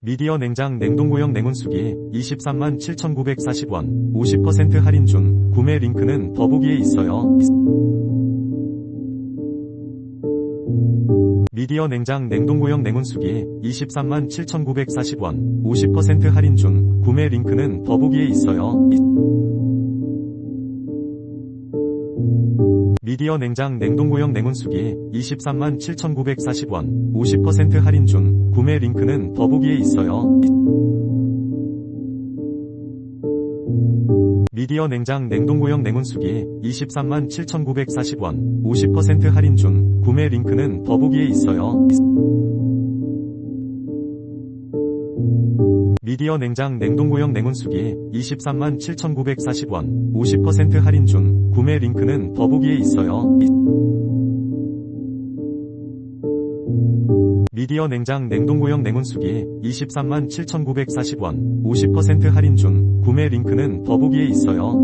미디어 냉장 냉동고형 냉온수기 23만 7,940원 50% 할인 중 구매 링크는 더보기에 있어요. 미디어 냉장 냉동고형 냉온수기 23만 7,940원 50% 할인 중 구매 링크는 더보기에 있어요. 미디어 냉장 냉동고형 냉온수기 23만 7,940원 50% 할인 중 구매 링크는 더보기에 있어요. 미디어 냉장 냉동고형 냉온수기 23만 7,940원 50% 할인 중 구매 링크는 더보기에 있어요. 미디어 냉장 냉동고형 냉온수기 23만 7,940원 50% 할인 중 구매 링크는 더보기에 있어요. 미디어 냉장 냉동고형 냉온수기 23만 7,940원 50% 할인 중 구매 링크는 더보기에 있어요.